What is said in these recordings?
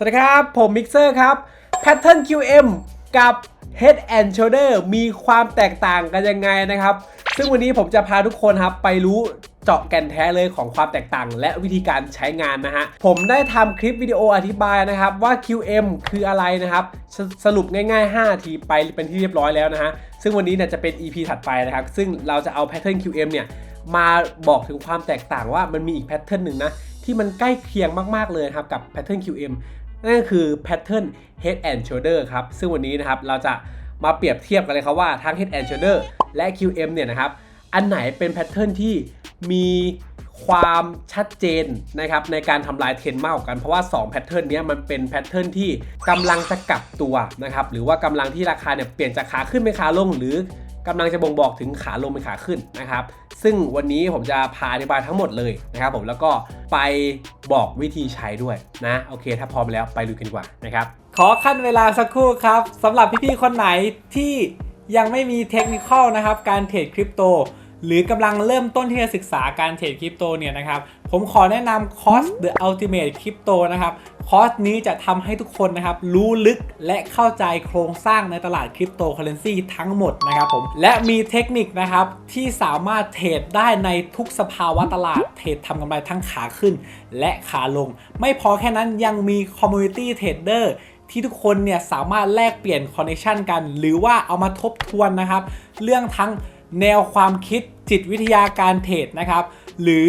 สวัสดีครับ ผมมิกเซอร์ครับ Pattern QM กับ Head and Shoulder มีความแตกต่างกันยังไงนะครับ ซึ่งวันนี้ผมจะพาทุกคนครับไปรู้เจาะแก่นแท้เลยของความแตกต่าง และวิธีการใช้งานนะฮะ ผมได้ทำคลิปวิดีโออธิบายนะครับว่า QM คืออะไรนะครับสสรุปง่าย ๆ5นาทีไปเป็นที่เรียบร้อยแล้วนะฮะ ซึ่งวันนี้เนี่ยจะเป็น EP ถัดไปนะครับ ซึ่งเราจะเอา Pattern QM เนี่ยมาบอกถึงความแตกต่างว่ามันมีอีกแพทเทิร์นหนึ่งนะที่มันใกล้เคียงมาก ๆ เลยครับกับแพทเทิร์น QM นั่นก็คือแพทเทิร์น Head and Shoulder ครับ ซึ่งวันนี้นะครับเราจะมาเปรียบเทียบกันเลยครับว่าทั้ง Head and Shoulder และ QM เนี่ยนะครับ อันไหนเป็นแพทเทิร์นที่มีความชัดเจนนะครับในการทำลายเทรนมากกว่ากัน เพราะว่า2แพทเทิร์นนี้มันเป็นแพทเทิร์นที่กำลังจะกลับตัวนะครับหรือว่ากำลังที่ราคาเนี่ยเปลี่ยนจากขาขึ้นเป็นขาลงหรือกำลังจะบ่งบอกถึงขาลงเป็นขาขึ้นนะครับ ซึ่งวันนี้ผมจะพาอธิบายทั้งหมดเลยนะครับผมแล้วก็ไปบอกวิธีใช้ด้วยนะโอเค ถ้าพร้อมแล้วไปดูกันดีกว่านะครับขอขั้นเวลาสักครู่ครับสำหรับพี่ๆคนไหนที่ยังไม่มีเทคนิคนะครับการเทรดคริปโตหรือกำลังเริ่มต้นที่จะศึกษาการเทรดคริปโตเนี่ยนะครับ ผมขอแนะนำคอร์ส The Ultimate Crypto นะครับ คอร์สนี้จะทำให้ทุกคนนะครับ รู้ลึกและเข้าใจโครงสร้างในตลาดคริปโตเคอเรนซีทั้งหมดนะครับผม และมีเทคนิคนะครับ ที่สามารถเทรดได้ในทุกสภาวะตลาด เทรดทำกำไรทั้งขาขึ้น และขาลง ไม่พอแค่นั้นยังมีคอมมูนิตี้เทรดเดอร์ที่ทุกคนเนี่ยสามารถแลกเปลี่ยนคอนเนคชันกัน หรือว่าเอามาทบทวนนะครับ เรื่องทั้งแนวความคิดจิตวิทยาการเทรดนะครับ หรือ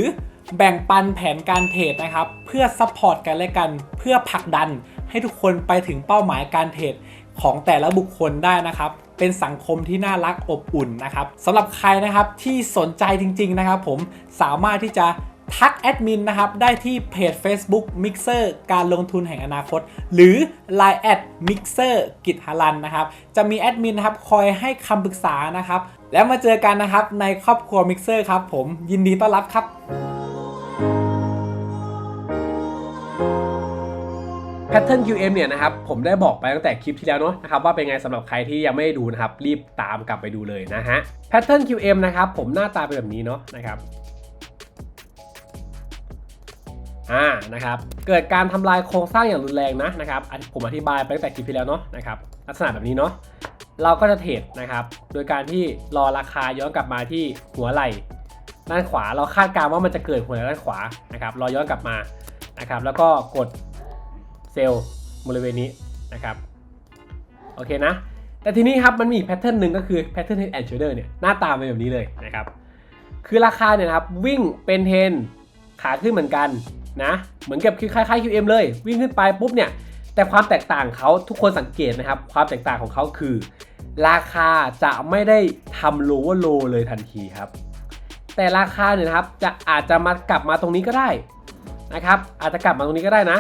แบ่งปันแผนการเทรดนะครับ เพื่อซัพพอร์ตกันและกัน เพื่อผลักดันให้ทุกคนไปถึงเป้าหมายการเทรดของแต่ละบุคคลได้นะครับ เป็นสังคมที่น่ารักอบอุ่นนะครับสำหรับใครนะครับที่สนใจจริง ๆ นะครับ ผมสามารถที่จะทักแอดมินนะครับ ได้ที่เพจ Facebook Mixer การลงทุนแห่งอนาคต หรือ Line แอด Mixer กิจฮารันนะครับ จะมีแอดมินนะครับคอยให้คำปรึกษานะครับ แล้วมาเจอกันนะครับในครอบครัว Mixer ครับผมยินดีต้อนรับครับ แพทเทิร์น QM เนี่ยนะครับผมได้บอกไปตั้งแต่คลิปที่แล้วเนาะนะครับว่าเป็นไงสำหรับใครที่ยังไม่ได้ดูนะครับรีบตามกลับไปดูเลยนะฮะแพทเทิร์น QM นะครับผมหน้าตาเป็นแบบนี้เนาะนะครับอ่านะครับเกิดการทำลายโครงสร้างอย่างรุนแรงนะนะครับผมอธิบายไปตั้งแต่คลิปที่แล้วเนาะนะครับลักษณะแบบนี้เนาะเราก็จะเทรดนะครับโดยการที่รอราคาย้อนกลับมาที่หัวไหล่ด้านขวาเราคาดการณ์ว่ามันจะเกิดหัวไหล่ด้านขวานะครับรอย้อนกลับมานะครับแล้วก็กด เซลล์บริเวณนี้นะครับโอเคนะ แต่ทีนี้ครับมันมีอีกแพทเทิร์นหนึ่งก็คือแพทเทิร์น head and shoulder เนี่ยหน้าตาเป็นแบบนี้เลยนะครับ คือราคาเนี่ยนะครับวิ่งเป็นเทรนขาขึ้นเหมือนกันนะเหมือนกับคล้ายๆ QM เลย วิ่งขึ้นไปปุ๊บเนี่ยแต่ความแตกต่างเขาทุกคนสังเกตนะครับ ความแตกต่างของเขาคือ ราคาจะไม่ได้ทำ lower low เลยทันทีครับ แต่ราคาเนี่ยนะครับจะอาจจะมากลับมาตรงนี้ก็ได้นะครับ อาจจะกลับมาตรงนี้ก็ได้นะ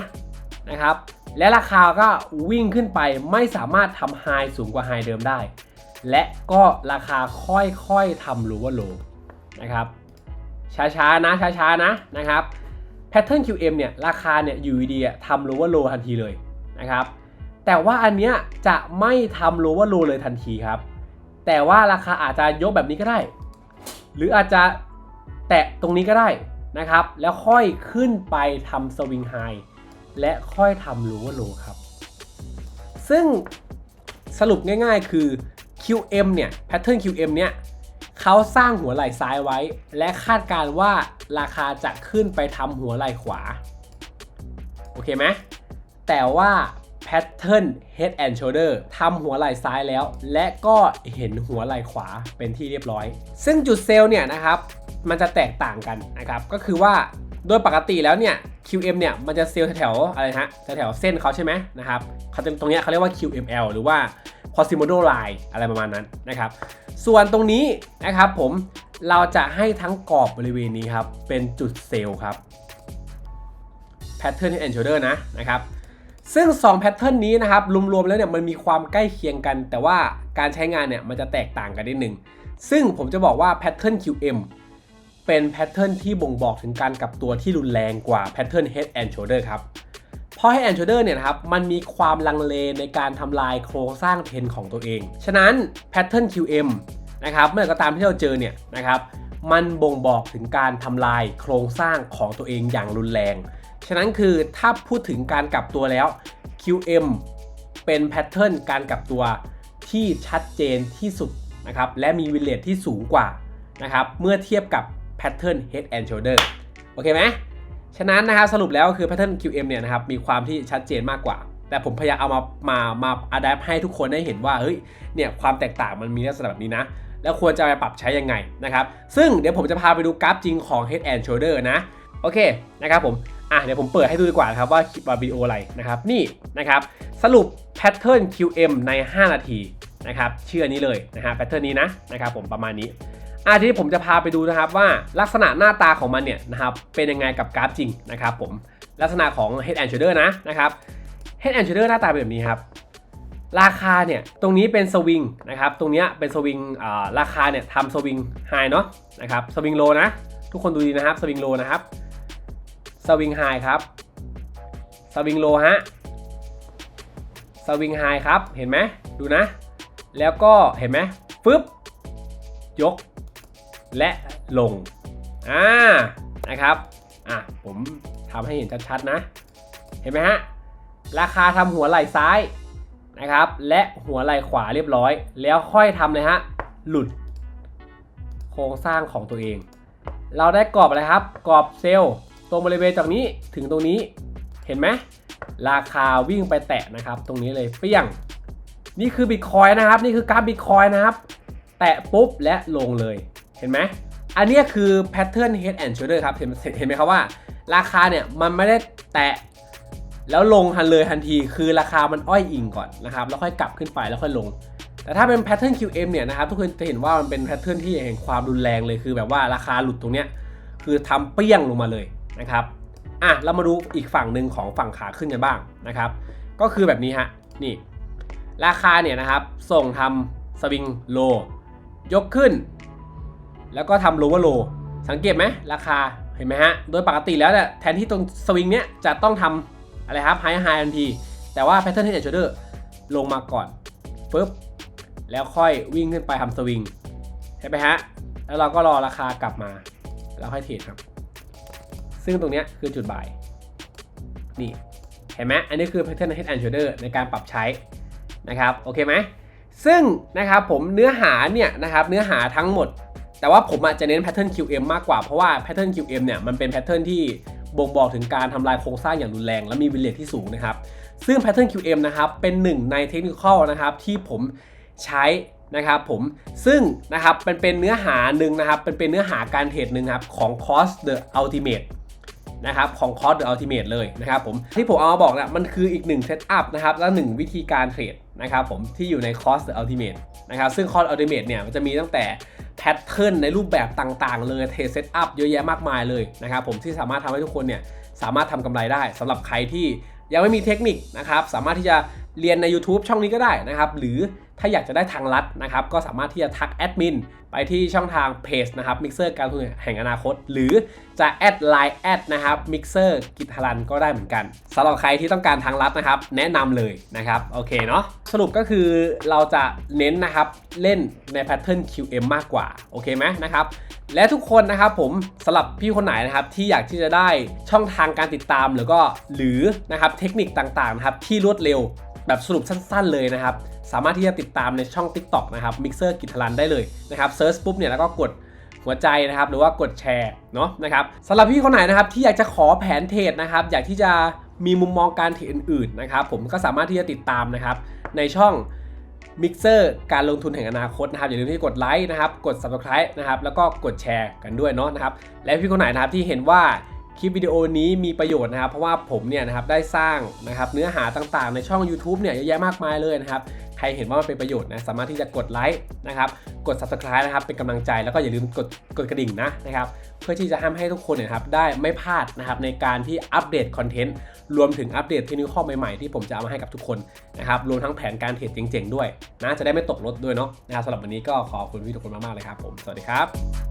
นะครับ และราคาก็วิ่งขึ้นไปไม่สามารถทำไฮสูงกว่าไฮเดิมได้ และก็ราคาค่อยๆทำ lower low นะครับ ช้าๆนะช้าๆนะนะครับแพทเทิร์น QM เนี่ยราคาเนี่ยอยู่ดีๆทำ lower low ทันทีเลยนะครับ แต่ว่าอันเนี้ยจะไม่ทำ lower low เลยทันทีครับ แต่ว่าราคาอาจจะยกแบบนี้ก็ได้ หรืออาจจะแตะตรงนี้ก็ได้นะครับ แล้วค่อยขึ้นไปทำสวิงไฮ และค่อยทำ lower low ครับ ซึ่งสรุปง่ายๆคือ QM เนี่ย pattern QM เนี่ยเขาสร้างหัวไหล่ซ้ายไว้ และคาดการว่าราคาจะขึ้นไปทำหัวไหล่ขวา โอเคไหมแต่ว่า pattern head and shoulder ทำหัวไหล่ซ้ายแล้ว และก็เห็นหัวไหล่ขวาเป็นที่เรียบร้อย ซึ่งจุดเซลล์เนี่ยนะครับ มันจะแตกต่างกันนะครับ ก็คือว่า โดยปกติแล้วเนี่ย QM เนี่ยมันจะเซลล์แถวๆอะไรฮะแถวๆเส้นเขาใช่ไหมนะครับเขาจะตรงเนี้ยเขาเรียกว่า QML หรือว่า Quasimodo line อะไรประมาณนั้นนะครับ ส่วนตรงนี้นะครับผมเราจะให้ทั้งกรอบบริเวณนี้ครับ เป็นจุดเซลล์ครับ Pattern and Shoulder นะนะครับซึ่ง2แพทเทิร์นนี้นะครับรวมๆแล้วเนี่ยมันมีความใกล้เคียงกัน แต่ว่าการใช้งานเนี่ยมันจะแตกต่างกันนิดนึง ซึ่งผมจะบอกว่าแพทเทิร์น QM เป็นแพทเทิร์นที่บ่งบอกถึงการกลับตัวที่รุนแรงกว่าแพทเทิร์น Head and Shoulder ครับเพราะ Head and Shoulder เนี่ยนะครับมันมีความลังเลในการทำลายโครงสร้างเทนของตัวเอง ฉะนั้นแพทเทิร์น QM นะครับเมื่อก็ตามที่เราเจอเนี่ยนะครับมันบ่งบอกถึงการทำลายโครงสร้างของตัวเองอย่างรุนแรง ฉะนั้นคือถ้าพูดถึงการกลับตัวแล้ว QM เป็นแพทเทิร์นการกลับตัวที่ชัดเจนที่สุดนะครับและมีวิเลตที่สูงกว่านะครับเมื่อเทียบกับ แพทเทิร์น Head and Shoulder โอเคไหมฉะนั้นนะครับสรุปแล้วคือ pattern QM เนี่ยนะครับมีความที่ชัดเจนมากกว่า แต่ผมพยายามเอามามามา adapt ให้ทุกคนได้เห็นว่าเฮ้ยเนี่ยความแตกต่างมันมีลักษณะแบบนี้นะ แล้วควรจะไปปรับใช้ยังไงนะครับ ซึ่งเดี๋ยวผมจะพาไปดูกราฟจริงของ Head and Shoulder นะโอเคนะครับผมอะเดี๋ยวผมเปิดให้ดูดีกว่านะครับว่าคลิปวิดีโออะไรนะครับนี่นะครับสรุป pattern QM ใน 5 นาทีนะครับเชื่อนนี้เลยนะฮะ pattern นี้นะนะครับผมประมาณนี้ อาทีนี้ผมจะพาไปดูนะครับว่าลักษณะหน้าตาของมันเนี่ยนะครับเป็นยังไงกับกราฟจริงนะครับผมลักษณะของ Head and Shoulder นะนะครับ Head and Shoulder หน้าตาเป็นแบบนี้ครับราคาเนี่ยตรงนี้เป็นสวิงนะครับตรงนี้เป็นสวิงราคาเนี่ยทำสวิงไฮเนาะนะครับสวิงโลนะทุกคนดูดีนะครับสวิงโลนะครับสวิงไฮครับสวิงโลฮะสวิงไฮครับเห็นไหมดูนะ แล้วก็เห็นไหมฟึบยก และลง อ่า นะครับ อะ ผมทำให้เห็นชัดๆนะ เห็นไหมฮะ ราคาทำหัวไหล่ซ้ายนะครับ และหัวไหล่ขวาเรียบร้อย แล้วค่อยทำเลยฮะ หลุด โครงสร้างของตัวเอง เราได้กรอบอะไรครับ กรอบเซลล์ตรงบริเวณจากนี้ถึงตรงนี้ เห็นไหม ราคาวิ่งไปแตะนะครับ ตรงนี้เลยเปี้ยง นี่คือบิตคอยนะครับ นี่คือกราฟบิตคอยนะครับ แตะปุ๊บและลงเลย เห็นไหมอันนี้คือแพทเทิร์น head and shoulder ครับ เห็นเห็นไหมครับว่า ราคาเนี่ยมันไม่ได้แตะแล้วลงทันเลยทันทีคือราคามันอ้อยอิงก่อนนะครับแล้วค่อยกลับขึ้นไปแล้วค่อยลง แต่ถ้าเป็นแพทเทิร์น QM เนี่ยนะครับทุกคนจะเห็นว่ามันเป็นแพทเทิร์นที่เห็นความรุนแรงเลยคือแบบว่าราคาหลุดตรงเนี้ยคือทำเปี้ยงลงมาเลยนะครับอะเรามาดูอีกฝั่งหนึ่งของฝั่งขาขึ้นกันบ้างนะครับ ก็คือแบบนี้ฮะนี่ ราคาเนี่ยนะครับส่งทำสวิงโลยกขึ้น แล้วก็ทำโลว์โลสังเกตไหมราคาเห็นไหมฮะ โดยปกติแล้วเนี่ยแทนที่ตรงสวิงเนี้ยจะต้องทำอะไรครับไฮไฮทันที แต่ว่า Pattern Head and Shoulder ลงมาก่อนปึ๊บแล้วค่อยวิ่งขึ้นไปทำสวิงเห็นไหมฮะ แล้วเราก็รอราคากลับมาแล้วค่อยเทรดครับ ซึ่งตรงเนี้ยคือจุดบ่าย นี่ เห็นไหมอันนี้คือ Pattern Head and Shoulder ในการปรับใช้นะครับ โอเคไหม ซึ่งนะครับผมเนื้อหาเนี่ยนะครับเนื้อหาทั้งหมด แต่ว่าผมอาจจะเน้น pattern QM มากกว่า เพราะว่า pattern QM เนี่ยมันเป็น pattern ที่บ่งบอกถึงการทำลายโครงสร้างอย่างรุนแรง และมีวิเลตที่สูงนะครับ ซึ่ง pattern QM นะครับเป็นหนึ่งในเทคนิคนะครับที่ผมใช้นะครับผมซึ่งนะครับเป็นเป็นเนื้อหาหนึ่งนะครับเป็นเป็นเนื้อหาการเทรดหนึ่งครับของ Cost the Ultimate นะครับของ Cost the Ultimate เลยนะครับผมที่ผมเอามาบอกนะมันคืออีกหนึ่งเซตอัพนะครับและหนึ่งวิธีการเทรดนะครับผมที่อยู่ใน Cost the Ultimate นะครับซึ่ง Cost Ultimate เนี่ยมันจะมีตั้งแต่ แพทเทิร์นในรูปแบบต่างๆ เลยเทรดเซตอัพเยอะแยะมากมายเลยนะครับผมที่สามารถทำให้ทุกคนเนี่ยสามารถทำกำไรได้สำหรับใครที่ยังไม่มีเทคนิคนะครับสามารถที่จะเรียนใน YouTube ช่องนี้ก็ได้นะครับ หรือ ถ้าอยากจะได้ทางลัดนะครับก็สามารถที่จะทักแอดมินไปที่ช่องทางเพจนะครับมิกเซอร์การลงทุนแห่งอนาคต หรือจะแอดไลน์แอดนะครับมิกเซอร์กิจทรันก็ได้เหมือนกันสำหรับใครที่ต้องการทางลัดนะครับ แนะนำเลยนะครับโอเคเนาะสรุปก็คือเราจะเน้นนะครับเล่นในแพทเทิร์น QM มากกว่า โอเคไหมนะครับและทุกคนนะครับผมสำหรับพี่คนไหนนะครับที่อยากที่จะได้ช่องทางการติดตามหรือก็หรือนะครับเทคนิคต่างๆนะครับที่รวดเร็วแบบสรุปสั้น ๆ เลยนะครับ สามารถที่จะติดตามในช่อง TikTok นะครับ Mixer กิทลันได้เลยนะครับเซิร์ชปุ๊บเนี่ยแล้วก็กดหัวใจนะครับหรือว่ากดแชร์เนาะนะครับสำหรับพี่คนไหนนะครับที่อยากจะขอแผนเทรดนะครับอยากที่จะมีมุมมองการเทรดอื่นๆนะครับผมก็สามารถที่จะติดตามนะครับในช่องมิกเซอร์การลงทุนแห่งอนาคตนะครับอย่าลืมที่กดไลค์นะครับกด subscribe นะครับแล้วก็กดแชร์กันด้วยเนาะนะครับและพี่คนไหนนะครับที่เห็นว่าคลิปวิดีโอนี้มีประโยชน์นะครับ เพราะว่าผมเนี่ยนะครับได้สร้างนะครับเนื้อหาต่างๆ ในช่อง YouTube เนี่ยเยอะแยะมากมายเลยนะครับ ครเห็นว่ามันเป็นประโยชน์นะสามารถที่จะกดไลค์นะครับกด subscribe นะครับเป็นกำลังใจแล้วก็อย่าลืมกดกดกระดิ่งนะนะครับเพื่อที่จะทำให้ทุกคนเนี่ยนะครับได้ไม่พลาดนะครับในการที่อัปเดตคอนเทนต์รวมถึงอัปเดตเทคนิคข้อใหม่ๆที่ผมจะเอามาให้กับทุกคนนะครับรวมทั้งแผนการเทรดเจ๋งๆด้วยนะจะได้ไม่ตกรถด้วยเนาะนะครับสำหรับวันนี้ก็ขอบคุณพี่ทุกคนมากๆเลยครับผมสวัสดีครับ